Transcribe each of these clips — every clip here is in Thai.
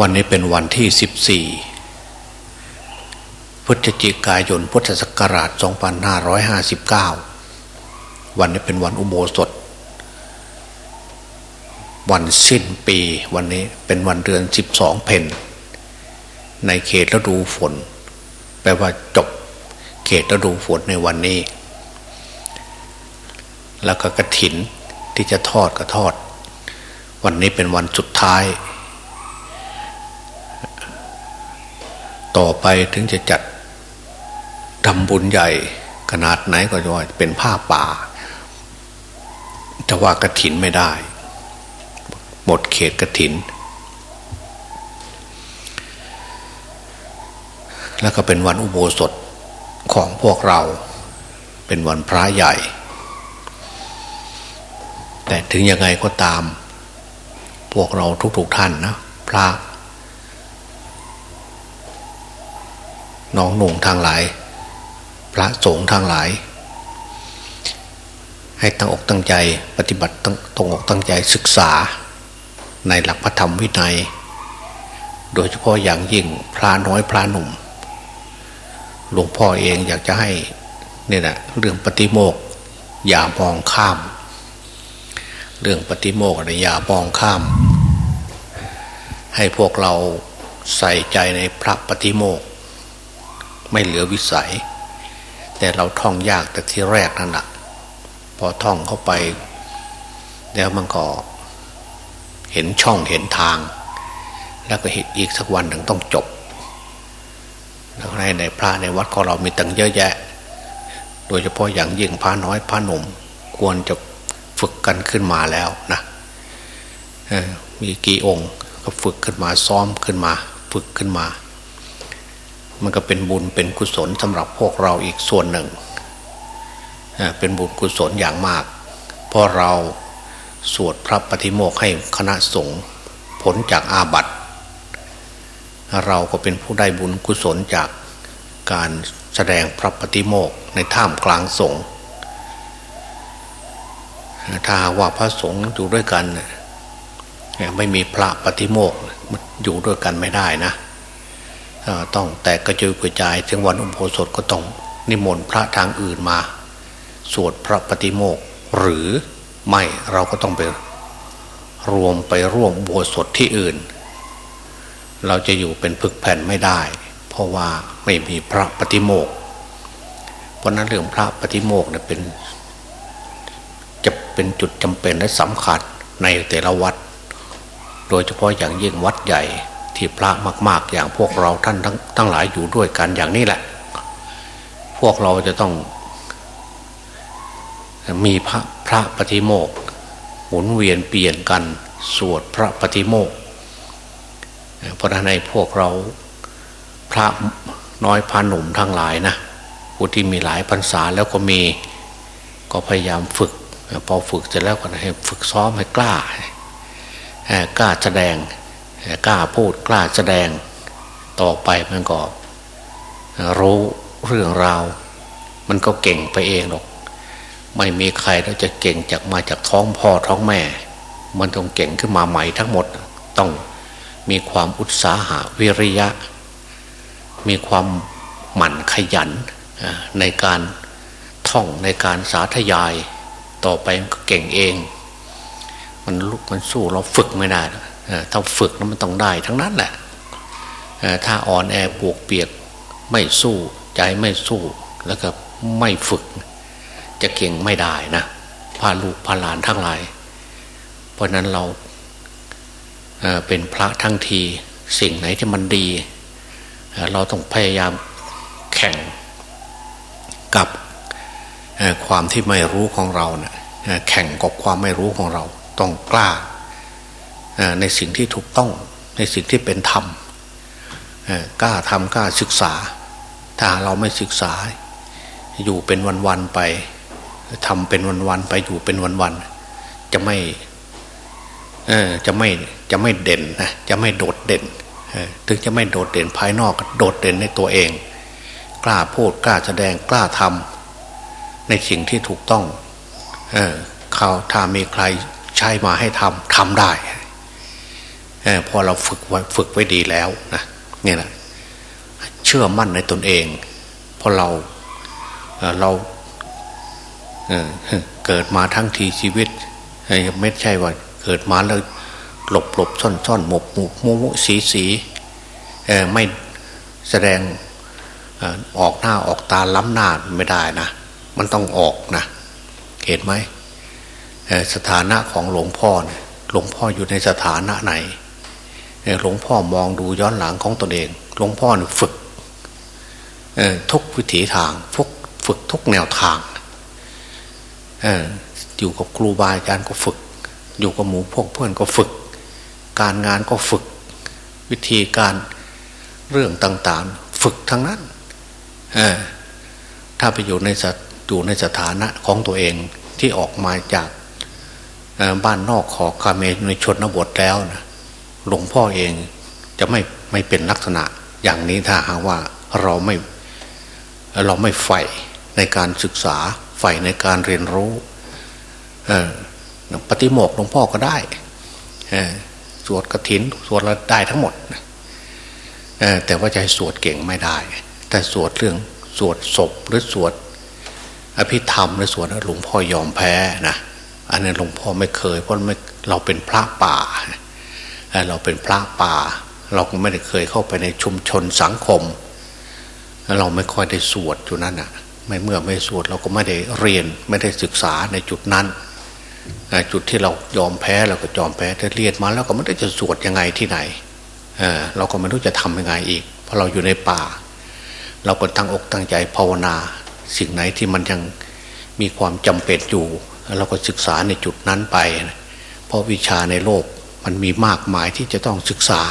วันนี้เป็นวันที่ 14 พฤศจิกายนพุทธศักราช 2559 วันนี้เป็นวันอุโบสถ วันสิ้นปีวันนี้เป็นวันเดือน 12 เพนในเขตฤดูฝน แปลว่าจบเขตฤดูฝนในวันนี้ แล้วก็กระถินที่จะทอดก็ทอด วันนี้เป็นวันสุดท้าย ต่อ ไปถึงจะจัดทำบุญใหญ่ ขนาดไหนก็จะว่าเป็นผ้าป่าแต่ว่ากระถินไม่ได้ หมดเขตกระถิน แล้วก็เป็นวันอุโบสถของพวกเรา เป็นวันพระใหญ่ แต่ถึงยังไงก็ตาม พวกเราทุกๆท่านนะ พระ น้องหนุ่งทางหลาย พระสงฆ์ทางหลาย ให้ตั้งอกตั้งใจปฏิบัติตั้งตรงอกตั้งใจศึกษาในหลักพระธรรมวินัย โดยเฉพาะอย่างยิ่งพระน้อยพระหนุ่ม หลวงพ่อเองอยากจะให้เนี่ยนะเรื่องปฏิโมกข์อย่ามองข้าม เรื่องปฏิโมกข์อะอย่ามองข้าม ให้พวกเราใส่ใจในพระปฏิโมก ไม่เหลือวิสัย แต่เราท่องยากแต่ที่แรกนั่นแหละพอท่องเข้าไป แล้วมันก็เห็นช่องเห็นทาง แล้วก็เห็นอีกสักวันหนึ่งต้องจบแล้วในในพระในวัดของเรามีตั้งเยอะแยะ โดยเฉพาะอย่างยิ่งพระน้อยพระหนุ่มควรจะฝึกกันขึ้นมาแล้วนะมีกี่องค์ก็ฝึกขึ้นมาซ้อมขึ้นมา ฝึกขึ้นมา มันก็เป็นบุญเป็นกุศลสำหรับพวกเราอีกส่วนหนึ่ง เป็นบุญกุศลอย่างมาก เพราะเราสวดพระปฏิโมกข์ให้คณะสงฆ์ผลจากอาบัติ เราก็เป็นผู้ได้บุญกุศลจากการแสดงพระปฏิโมกข์ในท่ามกลางสงฆ์ถ้าว่าพระสงฆ์อยู่ด้วยกัน ไม่มีพระปฏิโมกข์อยู่ด้วยกันไม่ได้นะ ต้องแต่กระจุยกระจายถึงวันอุโบสถก็ต้องนิมนต์พระทางอื่นมา สวดพระปฏิโมกหรือไม่เราก็ต้องไปรวมไปร่วมอุโบสถที่อื่น เราจะอยู่เป็นพึกแผ่นไม่ได้ เพราะว่าไม่มีพระปฏิโมกเพราะนั้นเรื่องพระปฏิโมกเนี่ยเป็น จะเป็นจุดจำเป็นและสำคัญในแต่ละวัด โดยเฉพาะอย่างยิ่งวัดใหญ่ ที่พระมาก ๆ อย่างพวกเราท่านทั้งทั้งหลายอยู่ด้วยกันอย่างนี้แหละ พวกเราจะต้องมีพระพระปฏิโมกข์หมุนเวียนเปลี่ยนกันสวดพระปฏิโมกข์เพราะในพวกเราพระน้อยพระหนุ่มทั้งหลายนะผู้ที่มีหลายพรรษาแล้วก็มีก็พยายามฝึก พอฝึกเสร็จแล้วก็ให้ฝึกซ้อมให้กล้ากล้าแสดง กล้าพูดกล้าแสดงต่อไปมันก็รู้เรื่องราว มันก็เก่งไปเองหรอก ไม่มีใครแล้วจะเก่งจากมาจากท้องพ่อท้องแม่ มันต้องเก่งขึ้นมาใหม่ทั้งหมดต้องมีความอุตสาหะวิริยะ มีความหมั่นขยันในการท่องในการสาธยาย ต่อไปมันก็เก่งเอง มันลุกมันสู้เราฝึกไม่ได้ ถ้าฝึกนั้นมันต้องได้ทั้งนั้นแหละถ้าอ่อนแอปวกเปียกไม่สู้ใจไม่สู้แล้วก็ไม่ฝึก จะเก่งไม่ได้นะพาลูกพาหลานทั้งหลาย เพราะนั้นเราเป็นพระทั้งทีสิ่งไหนที่มันดี เราต้องพยายามแข่งกับความที่ไม่รู้ของเราเนะ่ยแข่งกับความไม่รู้ของเราต้องกล้า ในสิ่งที่ถูกต้องในสิ่งที่เป็นธรรมกล้าทำกล้าศึกษา ถ้าเราไม่ศึกษา อยู่เป็นวันๆไปทำเป็นวันๆไปอยู่เป็นวันๆจะไม่จะไม่จะไม่เด่นนะจะไม่โดดเด่นถึงจะไม่โดดเด่นภายนอกโดดเด่นในตัวเอง กล้าพูดกล้าแสดงกล้าทำในสิ่งที่ถูกต้องเเขาถ้ามีใครใช้มาให้ทำทำได้ พอเราฝึกไว้ฝึกไว้ดีแล้วนะเนี่ยนะเชื่อมั่นในตนเองเพราะเราเราเกิดมาทั้งทีชีวิตไม่ใช่ว่าเกิดมาแล้วหลบหลบซ่อนซ่อนหมบหมุมุมุสีสีไม่แสดงออกหน้าออกตาล้ำหน้าไม่ได้นะ มันต้องออกนะเห็นไหมสถานะของหลวงพ่อหลวงพ่ออยู่ในสถานะไหน หลวงพ่อมองดูย้อนหลังของตนเอง หลวงพ่อเนี่ยฝึกทุกวิถีทางฝึกฝึกทุกแนวทางอยู่กับครูบาอาจารย์ก็ฝึก อยู่กับหมูพวกเพื่อนก็ฝึก การงานก็ฝึก วิธีการเรื่องต่างๆ ฝึกทั้งนั้นถ้าไปอยู่ในสอยู่ในสถานะของตัวเองที่ออกมาจากบ้านนอกขอคาเมในชนบทแล้วนะ หลวงพ่อเองจะไม่ไม่เป็นลักษณะอย่างนี้ถ้าหากว่าเราไม่เราไม่ใฝ่ในการศึกษาใฝ่ในการเรียนรู้ปฏิโมกข์หลวงพ่อก็ได้สวดกระถินสวดอะได้ทั้งหมดแต่ว่าจะให้สวดเก่งไม่ได้ แต่สวดเรื่องสวดศพหรือสวดอภิธรรมในส่วนนั้นหลวงพ่อยอมแพ้นะอันนี้หลวงพ่อไม่เคยเพราะไม่เราเป็นพระป่า เราเป็นพระป่า เราก็ไม่ได้เคยเข้าไปในชุมชนสังคม เราไม่ค่อยได้สวดอยู่นั่นอะไม่เมื่อไม่สวดเราก็ไม่ได้เรียนไม่ได้ศึกษาในจุดนั้นจุดที่เรายอมแพ้เราก็ยอมแพ้แต่เรียนมาแล้วก็ไม่ได้จะสวดยังไงที่ไหนเเราก็ไม่รู้จะทำยังไงอีก เพราะเราอยู่ในป่า เราก็ตั้งอกตั้งใจภาวนา สิ่งไหนที่มันยังมีความจำเป็นอยู่ เราก็ศึกษาในจุดนั้นไป เพราะวิชาในโลก มันมีมากมายที่จะต้องศึกษา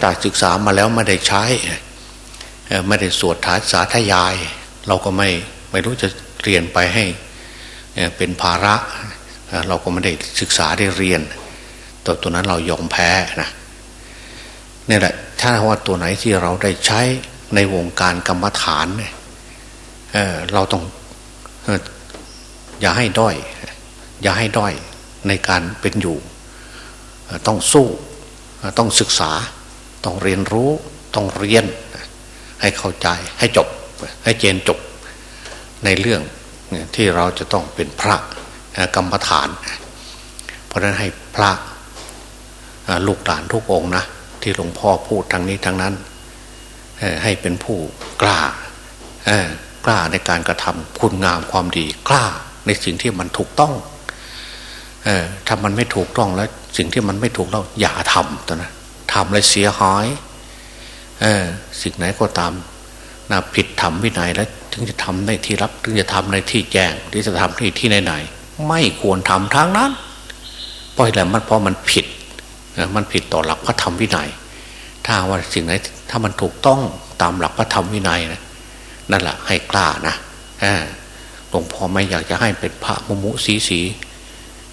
แต่ศึกษามาแล้วไม่ได้ใช้ไม่ได้สวดถาสาธยาย เราก็ไม่ไม่รู้จะเรียนไปให้เป็นภาระเราก็ไม่ได้ศึกษาได้เรียนตัวตัวนั้นเรายอมแพ้นะนี่แหละถ้าว่าตัวไหนที่เราได้ใช้ในวงการกรรมฐานเนี่ยเราต้องอย่าให้ด้อย อย่าให้ด้อยในการเป็นอยู่ ต้องสู้ต้องศึกษา ต้องเรียนรู้ ต้องเรียน ให้เข้าใจให้จบ ให้เจนจบในเรื่องที่เราจะต้องเป็นพระกรรมฐาน เพราะนั้นให้พระลูกหลานทุกองนะ ที่หลวงพ่อพูดทางนี้ทางนั้น ให้เป็นผู้กล้ากล้าในการกระทำคุณงามความดีกล้าในสิ่งที่มันถูกต้องถ้ามันไม่ถูกต้องแล้ว สิ่งที่มันไม่ถูกเราอย่าทำตัวนะทำแล้วเสียหายเออสิ่งไหนก็ตามนะผิดธรรมวินัยแล้ว ถึงจะทำในที่รับถึงจะทำในที่แจ้งหรือจะทำที่ที่ไหนๆไม่ควรทำทางนั้นเพราะอะไรมันเพราะมันผิดมันผิดต่อหลักพระธรรมวินัย ถ้าว่าสิ่งไหนถ้ามันถูกต้องตามหลักพระธรรมวินัยนะนั่นแหละให้กล้านะเออหลวงพ่อไม่อยากจะให้เป็นพระมุมุสีสี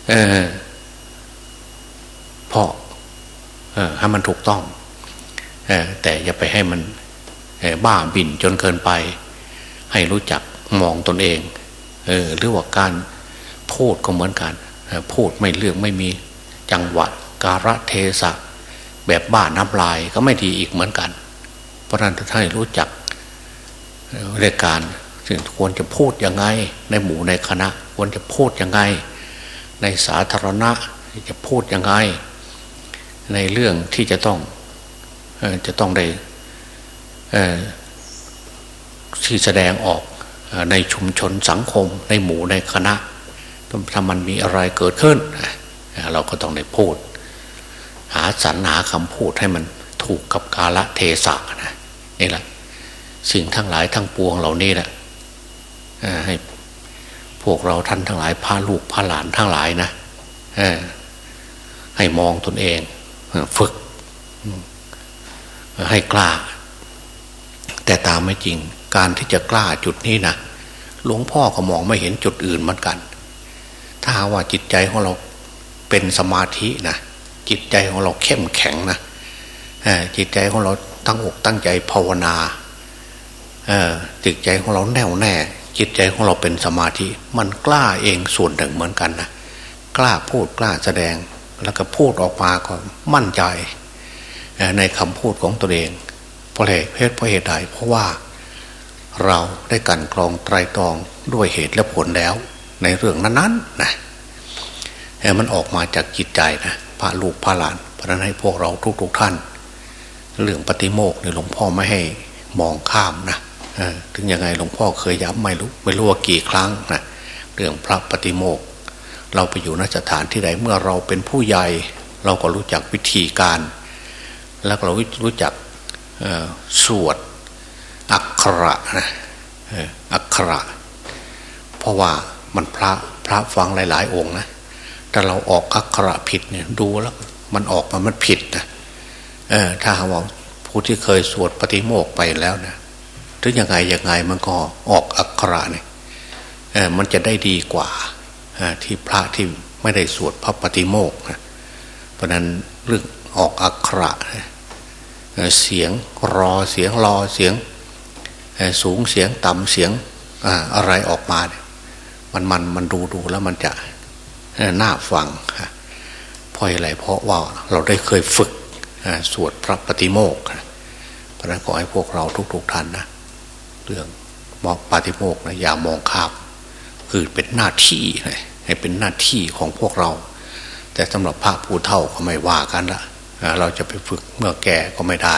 เออ เพราะเอให้มันถูกต้องแต่อย่าไปให้มันบ้าบินจนเกินไป ให้รู้จักมองตนเองเออหรือว่าการพูดก็เหมือนกันพูดไม่เรื่องไม่มีจังหวะการะเทศะแบบบ้าน้ำลายก็ไม่ดีอีกเหมือนกัน เพราะนั้นถ้าให้รู้จักเรื่องการซึ่งควรจะพูดยังไง ในหมู่ในคณะ ควรจะพูดยังไง ในสาธารณะจะพูดยังไง ในเรื่องที่จะต้องจะต้องได้ที่แสดงออกในชุมชนสังคม ในหมู่ในคณะถ้ามันมีอะไรเกิดขึ้น เราก็ต้องได้พูด หาสรรหาคำพูดให้มันถูกกับกาละเทศะนะนี่แหละสิ่งทั้งหลายทั้งปวงเหล่านี้แหละให้พวกเราท่านทั้งหลายพาลูกพาหลานทั้งหลายนะให้มองตนเอง ฝึกให้กล้า แต่ตามไม่จริง การที่จะกล้าจุดนี้นะหลวงพ่อก็มองไม่เห็นจุดอื่นเหมือนกัน ถ้าว่าจิตใจของเราเป็นสมาธินะจิตใจของเราเข้มแข็งนะจิตใจของเราตั้งอกตั้งใจภาวนาจิตใจของเราแน่วแน่ จิตใจของเราเป็นสมาธิ มันกล้าเองส่วนหนึ่งเหมือนกันนะกล้าพูดกล้าแสดง แล้วก็พูดออกมาก็มั่นใจในคำพูดของตัวเองเพราะเหตุเพศเพราะเหตุใดเพราะว่าเราได้กันกรองไตรตรองด้วยเหตุและผลแล้ว ในเรื่องนั้นๆนะมันออกมาจากจิตใจนะพระลูกพระหลานเพราะนั้นให้พวกเราทุกๆทท่าน เรื่องปฏิโมกเนี่ยหลวงพ่อไม่ให้มองข้ามนะถึงยังไงหลวงพ่อเคยย้ำไม่รู้ไม่รู้ว่ากี่ครั้งนะเรื่องพระปฏิโมก เราไปอยู่นสถานที่ใดเมื่อเราเป็นผู้ใหญ่ เราก็รู้จักวิธีการ แล้วเรารู้จักสวดอักขระนะอักขระ เพราะว่ามันพระพระฟังหลาย ๆ องค์นะแต่เราออกอักขระผิดเนี่ยดูแล้วมันออกมามันผิดนะเออถ้าหากว่าผู้ที่เคยสวดปฏิโมกไปแล้วนะถึงยังไงยังไงมันก็ออกอักขระเนี่ยเออมันจะได้ดีกว่า ที่พระที่ไม่ได้สวดพระปฏิโมกนะเพราะนั้นเรื่องออกอักขระเสียงรอเสียงรอเสียงสูงเสียงต่ำเสียงอะไรออกมาเนี่ยมันมันมันดูดูแล้วมันจะน่าฟังเพราะอะไรเพราะว่าเราได้เคยฝึกสวดพระปฏิโมกเพราะนั้นขอให้พวกเราทุกๆท่านนะเรื่องมองปฏิโมกนะอย่ามองข้ามคือเป็นหน้าที่ ให้เป็นหน้าที่ของพวกเรา แต่สำหรับพระผู้เฒ่าก็ไม่ว่ากันละเราจะไปฝึกเมื่อแก่ก็ไม่ได้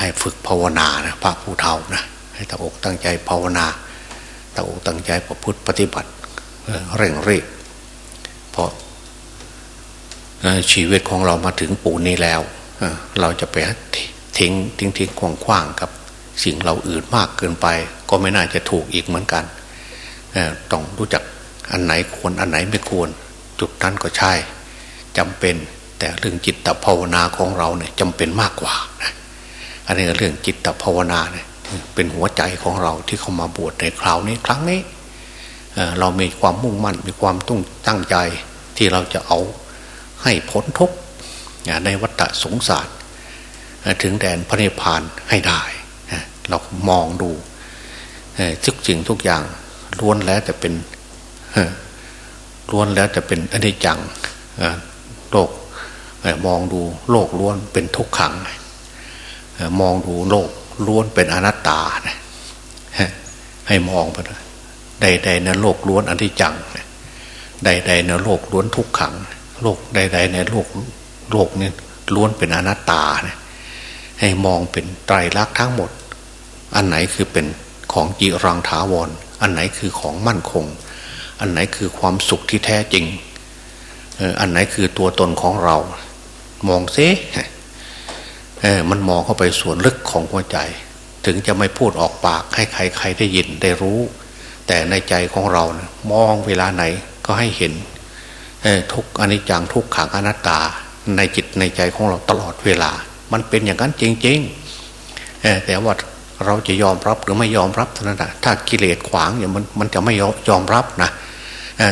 ให้ฝึกภาวนานะพระผู้เฒ่านะให้ตั้งอกตั้งใจภาวนาตั้งอกตั้งใจประพฤติปฏิบัติเร่งรีบเพราะชีวิตของเรามาถึงปูนนี้แล้วเราจะไปทิ้งทิ้งทิ้งขวางขวางกับสิ่งเราอื่นมากเกินไป ก็ไม่น่าจะถูกอีกเหมือนกันต้องรู้จัก อันไหนควรอันไหนไม่ควร จุดนั้นก็ใช่จำเป็นแต่เรื่องจิตตภาวนาของเราเนี่ยจำเป็นมากกว่านะอันนี้เรื่องจิตภาวนาเนี่ยเป็นหัวใจของเราที่เข้ามาบวชในคราวนี้ครั้งนี้เรามีความมุ่งมั่นมีความตุ้งตั้งใจที่เราจะเอาให้พ้นทุกข์ในวัฏสงสารถึงแดนพระนิพพานให้ได้ เรามองดูทุกสิ่งทุกอย่างล้วนแล้วจะเป็น ล้วนแล้วจะเป็นอนิจจังโลกมองดูโลกล้วนเป็นทุกขัง มองดูโลกล้วนเป็นอนัตตา ให้มองไปใดๆในโลกล้วนอนิจจัง ใดๆในโลกล้วนทุกขัง โลกใดๆในโลกโลกนี้ล้วนเป็นอนัตตา ให้มองเป็นไตรลักษณ์ทั้งหมด อันไหนคือเป็นของจีรังถาวร อันไหนคือของมั่นคง อันไหนคือความสุขที่แท้จริงอันไหนคือตัวตนของเรา มองซิมันมองเข้าไปส่วนลึกของหัวใจ ถึงจะไม่พูดออกปากให้ใครใครได้ยินได้รู้ แต่ในใจของเรานะมองเวลาไหนก็ให้เห็นทุกอนิจจังทุกขังอนัตตา ในจิตในใจของเราตลอดเวลา มันเป็นอย่างนั้นจริงๆแต่ว่าเราจะยอมรับหรือไม่ยอมรับเท่านั้นนะถ้ากิเลสขวางอย่างมันมันจะไม่ยอมรับนะ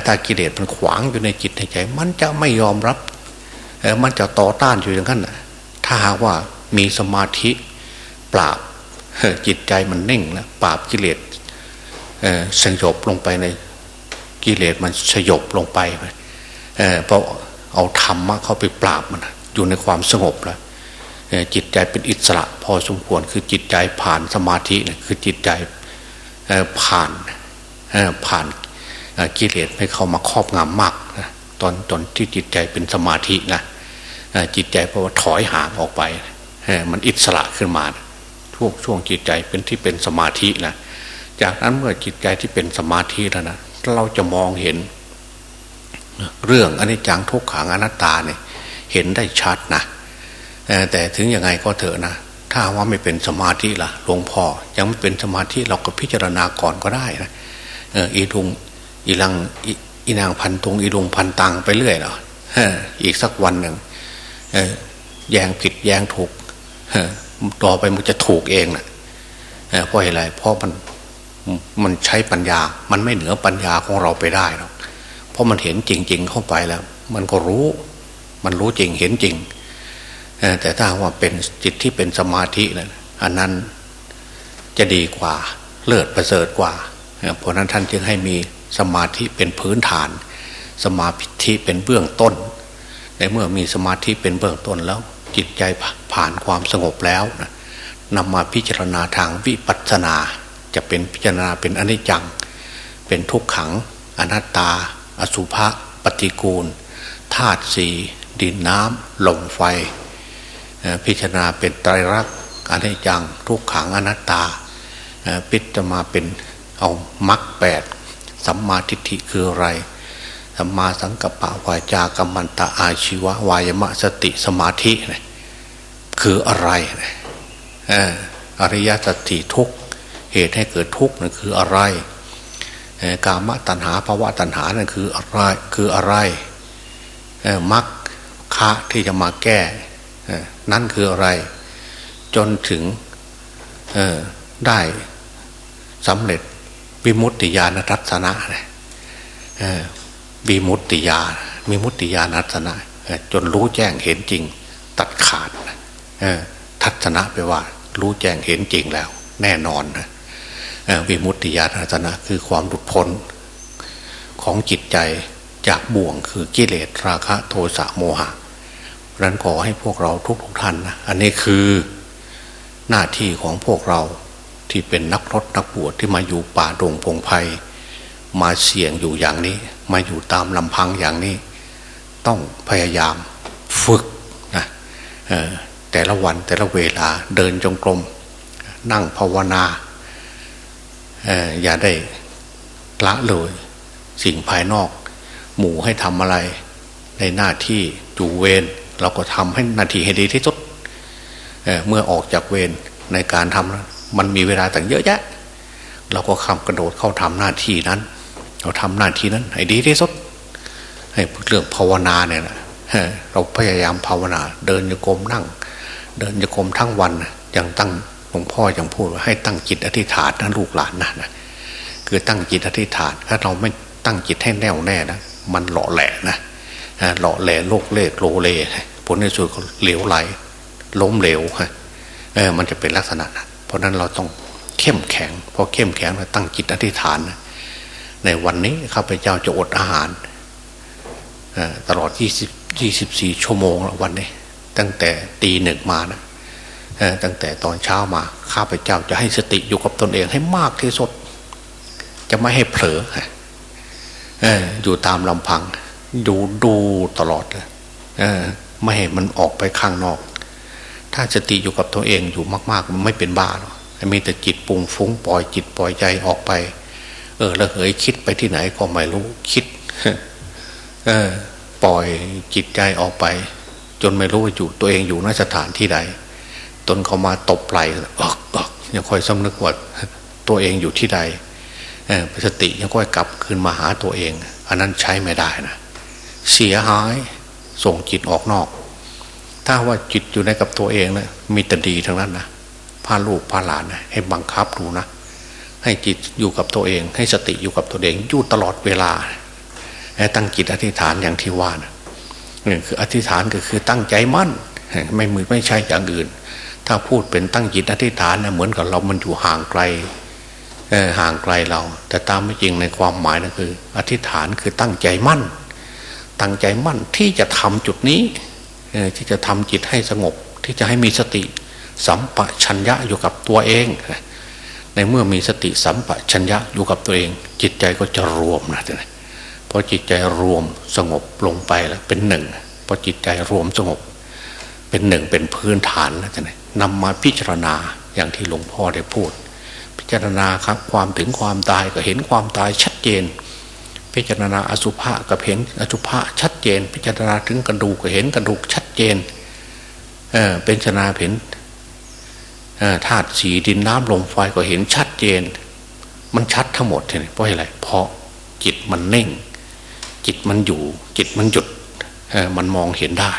ถ้ากิเลสมันขวางอยู่ในจิตในใจ มันจะไม่ยอมรับมันจะต่อต้านอยู่อย่างนั้นถ้าหากว่ามีสมาธิปราบจิตใจมันนิ่งแล้วปราบกิเลสสงบลงไปในกิเลสมันสยบลงไปเพราะเอาธรรมะเข้าไปปราบมันอยู่ในความสงบแล้วจิตใจเป็นอิสระ พอสมควรคือจิตใจผ่านสมาธิคือจิตใจผ่านผ่าน กิเลสไม่เข้ามาครอบงำมากนะตอนตอนที่จิตใจเป็นสมาธินะจิตใจเพราะว่าถอยห่างออกไป มันอิสระขึ้นมาช่วงช่วงจิตใจเป็นที่เป็นสมาธินะจากนั้นเมื่อจิตใจที่เป็นสมาธิแล้วนะเราจะมองเห็น เรื่องอนิจจังทุกขังอนัตตาเนี่ยเห็นได้ชัดนะแต่ถึงยังไงก็เถอะนะถ้าว่าไม่เป็นสมาธิล่ะหลวงพ่อยังไม่เป็นสมาธิเราก็พิจารณาก่อนก็ได้นะอีทุง อีลังอีนางพันตุงอีลุงพันตังไปเรื่อยเนาะอีกสักวันหนึ่งแยงผิดแยงถูกต่อไปมันจะถูกเองนะเพราะอะไรเพราะมันมันใช้ปัญญา มันไม่เหนือปัญญาของเราไปได้หรอกเพราะมันเห็นจริง ๆ เข้าไปแล้ว มันก็รู้ มันรู้จริงเห็นจริงแต่ถ้าว่าเป็นจิตที่เป็นสมาธินะอันนั้นจะดีกว่าเลิศประเสริฐกว่า เพราะนั้นท่านจึงให้มี สมาธิเป็นพื้นฐาน สมาธิเป็นเบื้องต้น ในเมื่อมีสมาธิเป็นเบื้องต้นแล้ว จิตใจผ่านความสงบแล้วนะนำมาพิจารณาทางวิปัสสนา จะเป็นพิจารณาเป็นอนิจจัง เป็นทุกขัง อนัตตา อสุภะปฏิกูลธาตุสีดินน้ำลมไฟ พิจารณาเป็นไตรลักษณ์อนิจจัง ทุกขังอนัตตา พิจารณาเป็นเอามรรคแปด สัมมาทิฏฐิคืออะไรสัมมาสังกัปปะวาจากัมมันตะอาชีวะวายมะสติสมาธินะคืออะไรนะอริยสัจสี่ทุกเหตุให้เกิดทุกนั่นคืออะไรกามตัณหาภาวะตัณหานั่นคืออะไรคืออะไรมรรคคะที่จะมาแก้นั่นคืออะไร จนถึงได้สำเร็จ วิมุตติญาณทัศนะวิมุตติญาณวิมุตติญาณทัศนะจนรู้แจ้งเห็นจริง ตัดขาดทัศนะไปว่า รู้แจ้งเห็นจริงแล้ว แน่นอนนะวิมุตติญาณทัศนะคือความหลุดพ้น ของจิตใจจากบ่วงคือกิเลสราคะโทสะโมหะรันขอให้พวกเราทุกทุกท่านนะอันนี้คือหน้าที่ของพวกเรา ที่เป็นนักรถนักบวชที่มาอยู่ป่าดงพงไพ่มาเสี่ยงอยู่อย่างนี้ มาอยู่ตามลำพังอย่างนี้ ต้องพยายามฝึกนะแต่ละวันแต่ละเวลาเดินจงกรมนั่งภาวนาอย่าได้ละเลย สิ่งภายนอก หมู่ให้ทำอะไร ในหน้าที่จูเวรเราก็ทำให้นาทีให้ดีที่สุดเเมื่อออกจากเวรในการทำ มันมีเวลาต่างเยอะแยะ เราก็คำกระโดดเข้าทำหน้าที่นั้น เราทำหน้าที่นั้นให้ดีที่สุดให้เรื่องภาวนาเนี่ยนะเราพยายามภาวนา เดินโยกมนั่ง เดินโยกมทั้งวันอย่างตั้งหลวงพ่ออย่างพูดว่าให้ตั้งจิตอธิษฐานนะลูกหลานนะนะคือตั้งจิตอธิษฐาน ถ้าเราไม่ตั้งจิตให้แน่วแน่นะมันหล่อแหละนะหล่อแหล่โลกเล่โลเลผลในสุดเหลวไหลล้มเหลวฮะเออมันจะเป็นลักษณะนั้น เพราะนั้นเราต้องเข้มแข็งพอเข้มแข็งเราตั้งจิตอธิษฐานนะในวันนี้ข้าพเจ้าจะอดอาหารตลอด 20 24 ชั่วโมงวันนี้ ตั้งแต่ตีหนึ่งมานะตั้งแต่ตอนเช้ามาข้าพเจ้าจะให้สติอยู่กับตนเองให้มากที่สุด จะไม่ให้เผลออยู่ตามลำพัง ดูดูตลอดเลยไม่ให้มันออกไปข้างนอก ถ้าสติอยู่กับตัวเองอยู่มาก ๆ มันไม่เป็นบ้าหรอกมีแต่จิตปุงฟุ้งปล่อยจิตปล่อยใจออกไป เออแล้วเหยคิดไปที่ไหนก็ไม่รู้คิด เออ ปล่อยจิตใจออกไป จนไม่รู้ว่าอยู่ตัวเองอยู่นสถานที่ใดตนเขามาตบไหลออกออกยังค่อยสำนึกว่าตัวเองอยู่ที่ใดสติยังค่อยกลับคืนมาหาตัวเอง อันนั้นใช้ไม่ได้นะเสียหายส่งจิตออกนอก ถ้าว่าจิตอยู่ในกับตัวเองนะมีแต่ดีทั้งนั้นนะพาลูกพาหลานนะให้บังคับดูนะ ให้จิตอยู่กับตัวเอง ให้สติอยู่กับตัวเองอยู่ตลอดเวลาตั้งจิตอธิษฐานอย่างที่ว่านะนี่งคืออธิษฐานก็คือตั้งใจมั่น ไม่มือไม่ใช่อย่างอื่น ถ้าพูดเป็นตั้งจิตอธิษฐานนะเหมือนกับเรามันอยู่ห่างไกลห่างไกลเรา แต่ตามไม่จริงในความหมายนะคือ อธิษฐานคือตั้งใจมั่น ตั้งใจมั่นที่จะทำจุดนี้ ที่จะทำจิตให้สงบ ที่จะให้มีสติสัมปชัญญะอยู่กับตัวเอง ในเมื่อมีสติสัมปชัญญะอยู่กับตัวเอง จิตใจก็จะรวมนะพอจิตใจรวมสงบลงไปแล้วเป็นหนึ่งพอจิตใจรวมสงบ เป็นหนึ่งเป็นพื้นฐานนะท่านนำมาพิจารณาอย่างที่หลวงพ่อได้พูด พิจารณาครับความถึงความตายก็เห็นความตายชัดเจน พิจารณาอสุภะก็เห็นอสุภะชัดเจน พิจารณาถึงกระดูกก็เห็นกระดูกชัด เจนเเป็นชนาเห็นธาตุสีดินน้ำลมไฟก็เห็นชัดเจน มันชัดทั้งหมดเลยเพราะอะไร เพราะจิตมันเน่ง จิตมันอยู่ จิตมันหยุดมันมองเห็นได้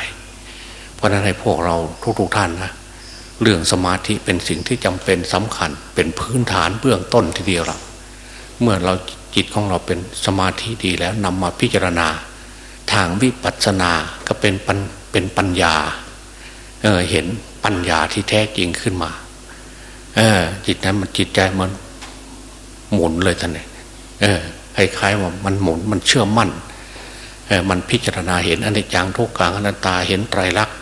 เพราะนั้นให้พวกเราทุกๆทท่านนะเรื่องสมาธิเป็นสิ่งที่จำเป็นสำคัญ เป็นพื้นฐานเบื้องต้นทีเดียวเราเมื่อเราจิตของเราเป็นสมาธิดีแล้วนำมาพิจารณา ทางวิปัสสนาก็เป็นปัญ เป็นปัญญาเออเห็นปัญญาที่แท้จริงขึ้นมา เออ จิตนั้นมันจิตใจมันหมุนเลยท่านเองเออคล้ายๆว่ามันหมุนมันเชื่อมั่นเออมันพิจารณาเห็นอนิจจังทุกขังอนัตตาเห็นไตรลักษณ์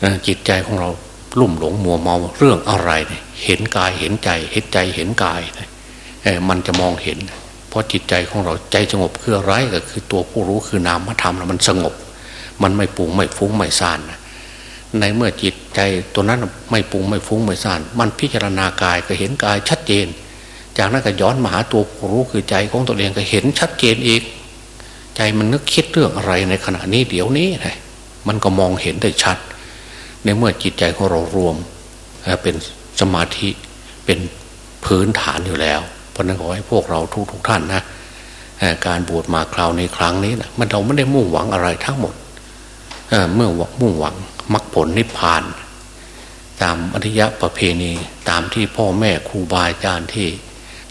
เออจิตใจของเราลุ่มหลงมัวเมาเรื่องอะไรเนี่ยเห็นกายเห็นใจ เห็นใจเห็นกายเออมันจะมองเห็น เพราะจิตใจของเราใจสงบคืออะไรก็คือตัวผู้รู้คือนามธรรมแล้วมันสงบ มันไม่ปรุงไม่ฟุ้งไม่ซ่านนะในเมื่อจิตใจตัวนั้นไม่ปรุงไม่ฟุ้งไม่ซ่าน มันพิจารณากายก็เห็นกายชัดเจน จากนั้นก็ย้อนมาหาตัวผู้รู้คือใจของตัวเองก็เห็นชัดเจนอีก ใจมันนึกคิดเรื่องอะไรในขณะนี้เดี๋ยวนี้นะมันก็มองเห็นได้ชัด ในเมื่อจิตใจของเรารวมเป็นสมาธิเป็นพื้นฐานอยู่แล้ว เพราะนั้นขอให้พวกเราทุกทุกๆท่านนะการบวชมาคราวในครั้งนี้นะมันเราไม่ได้มุ่งหวังอะไรทั้งหมด เอ่อเมื่อมุ่งหวังมรรคผลนิพพาน ตามอริยประเพณีตามที่พ่อแม่ครูบาอาจารย์ที่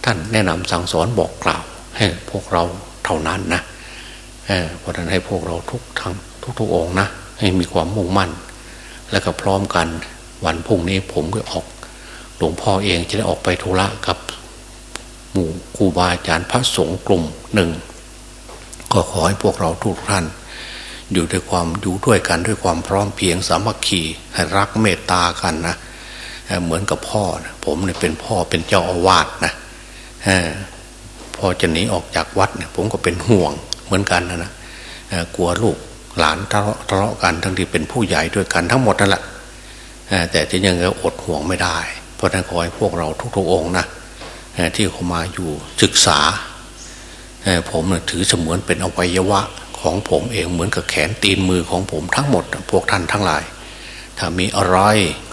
ท่านแนะนำสั่งสอนบอกกล่าว ให้พวกเราเท่านั้นนะเพราะฉะนั้นให้พวกเราทุกทั้งทุกทุกๆองนะ ให้มีความมุ่งมั่น แล้วก็พร้อมกันวันพรุ่งนี้ผมก็ออก หลวงพ่อเองจะได้ออกไปธุระกับ หมู่ครูบาอาจารย์พระสงฆ์กลุ่มหนึ่ง ก็ขอให้พวกเราทุกท่าน อยู่ด้วยความอยู่ด้วยกันด้วยความพร้อมเพียงสามัคคีให้รักเมตตากันนะเหมือนกับพ่อนะผมเนี่ยเป็นพ่อเป็นเจ้าอาวาสนะพอจะหนีออกจากวัดเนี่ยผมก็เป็นห่วงเหมือนกันนะนะกลัวลูกหลานทะเลาะทะเลาะกันทั้งที่เป็นผู้ใหญ่ด้วยกันทั้งหมดนั่นแหละแต่ที่ยังอดห่วงไม่ได้ เพราะนั้นขอให้พวกเราทุกๆองค์นะที่เขามาอยู่ศึกษาผมเนี่ยถือเสมือนเป็นอวัยวะ ของผมเองเหมือนกับแขนตีนมือของผมทั้งหมด พวกท่านทั้งหลาย ถ้ามีอะไร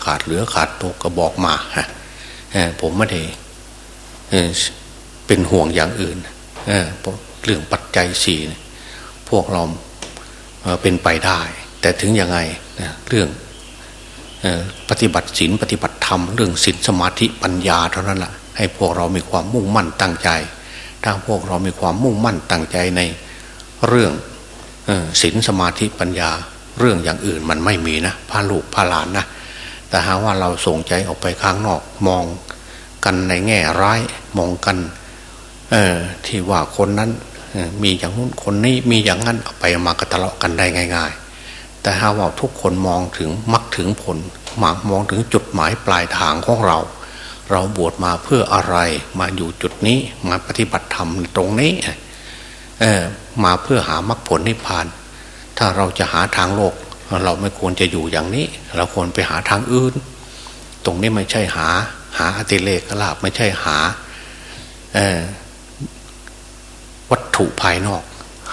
ขาดเหลือขาดตกก็บอกมาฮะผมไม่ได้เป็นห่วงอย่างอื่นเรื่องปัจจัยสี่พวกเราเป็นไปได้ แต่ถึงยังไงเรื่องปฏิบัติศีลปฏิบัติธรรมเรื่องศีลสมาธิปัญญาเท่านั้นแหละให้พวกเรามีความมุ่งมั่นตั้งใจ ถ้าพวกเรามีความมุ่งมั่นตั้งใจในเรื่อง ศีลสมาธิปัญญาเรื่องอย่างอื่นมันไม่มีนะพาลูกพาหลานนะแต่หากว่าเราส่งใจออกไปข้างนอกมองกันในแง่ร้ายมองกันที่ว่าคนนั้นมีอย่างนู้นคนนี้มีอย่างนั้นเอาไปมากระทะเลาะกันได้ง่าย ๆ แต่หากว่าทุกคนมองถึงมักถึงผลมามองถึงจุดหมายปลายทางของเรา เราบวชมาเพื่ออะไรมาอยู่จุดนี้มาปฏิบัติธรรมตรงนี้ มาเพื่อหามรรคผลนิพพาน ถ้าเราจะหาทางโลก เราไม่ควรจะอยู่อย่างนี้ เราควรไปหาทางอื่น ตรงนี้ไม่ใช่หา หาอติเลกลาบไม่ใช่หาวัตถุภายนอก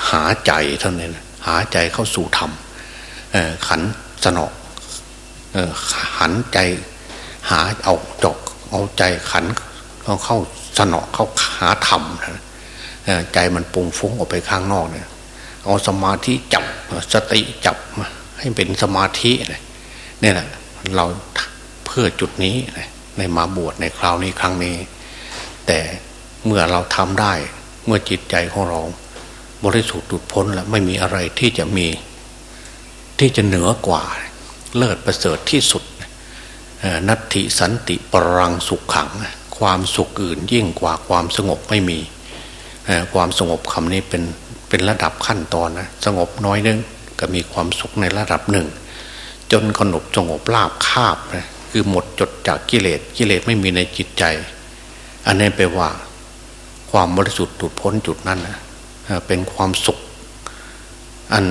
หาใจเท่านั้นหาใจเข้าสู่ธรรมขันสนอกหันใจหาเอาจอกเอาใจขันเข้าเข้าสนอกเข้าหาธรรมนะ ใจมันปุงฟุ้งออกไปข้างนอกเนี่ยเอาสมาธิจับสติจับให้เป็นสมาธิเนี่ยแหละเราเพื่อจุดนี้ในมาบวชในคราวนี้ครั้งนี้ แต่เมื่อเราทำได้เมื่อจิตใจของเราบริสุทธิ์หลุดพ้นแล้วไม่มีอะไรที่จะมีที่จะเหนือกว่า เลิศประเสริฐที่สุดนัตถิสันติปรังสุขขัง ความสุขอื่นยิ่งกว่าความสงบไม่มี ความสงบคำนี้เป็นเป็นระดับขั้นตอนนะสงบน้อยนึงก็มีความสุขในระดับหนึ่ง จนขนบสงบราบคาบนะคือหมดจดจากกิเลสกิเลสไม่มีในจิตใจ อันนี้แปว่าความบริสุทธิ์หลุดพ้นจุดนั้นนะเป็นความสุข อัน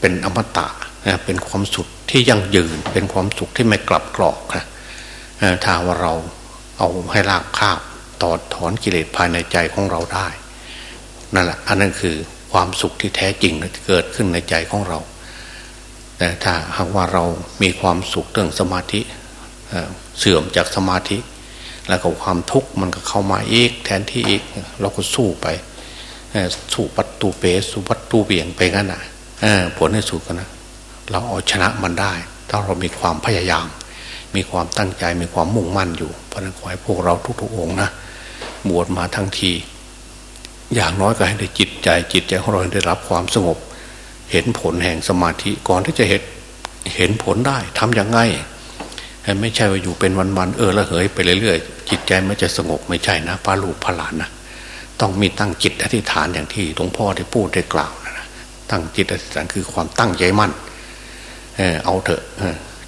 เป็นอมตะนะเป็นความสุขที่ยั่งยืน เป็นความสุขที่ไม่กลับกรอกนะถ้าว่าเราเอาให้ลาบคาบตอดถอนกิเลสภายในใจของเราได้ นั่นแหละอันนั้นคือความสุขที่แท้จริงที่เกิดขึ้นในใจของเรา แต่ถ้าหากว่าเรามีความสุขเรื่องสมาธิเสื่อมจากสมาธิ แล้วก็ความทุกข์มันก็เข้ามาอีกแทนที่อีกเราก็สู้ไปสู้ปัตตูเปสู้ปัตตูเบี่ยงไปงั้นอะผลในสุดกันนะเราเอาชนะมันได้ ถ้าเรามีความพยายาม มีความตั้งใจมีความมุ่งมั่นอยู่เพราะนั้นขอให้พวกเราทุกๆองค์นะบวชมาทั้งที อย่างน้อยก็ให้ได้จิตใจจิตใจของเราได้รับความสงบ เห็นผลแห่งสมาธิก่อนที่จะเห็นเห็นผลได้ทำยังไงไม่ใช่ว่าอยู่เป็นวันๆเออละเหยไปเรื่อยๆจิตใจไม่จะสงบไม่ใช่นะพาลูกพาหลานนะต้องมีตั้งจิตอธิษฐานอย่างที่หลวงพ่อได้พูดได้กล่าวนะตั้งจิตอธิษฐานคือความตั้งใจมั่นเออเอาเถอะ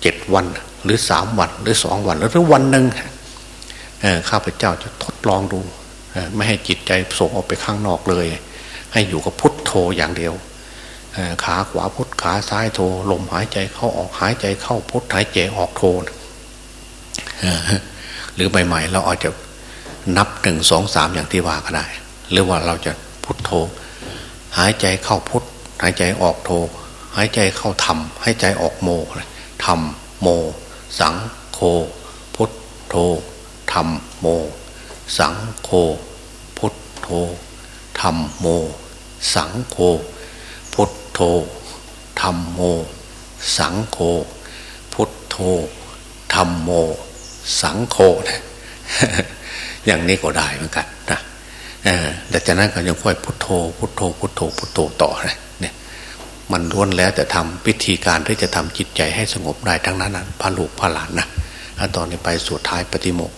เจ็ดวันหรือสามวันหรือสองวันหรือวันหนึ่งข้าพเจ้าจะทดลองดู ไม่ให้จิตใจส่งออกไปข้างนอกเลย ให้อยู่กับพุทโธอย่างเดียวขาขวาพุทขาซ้ายโธลมหายใจเข้าออกหายใจเข้าพุทหายใจออกโธหรือใหม่ๆเราอาจจะนับหนึ่งสองสามอย่างที่ว่าก็ได้ หรือว่าเราจะพุทโธ หายใจเข้าพุทหายใจออกโธหายใจเข้าธรรมหายใจออกโมธรรมโม สังโฆพุทโธธรรมโม สังโฆพุทโธธรรมโม สังโฆพุทโธธรรมโม สังโฆพุทโธธรรมโม สังโฆนะอย่างนี้ก็ได้เหมือนกันนะแต่จากนั้นก็ยังค่อยพุทโธ พุทโธ พุทโธ พุทโธต่อนะเนี่ยมันล้วนแล้วแต่ทำวิธีการที่จะทำจิตใจให้สงบได้ทั้งนั้นนะพระลูกพระหลานนะตอนนี้ไปสุดท้ายปฏิโมกข์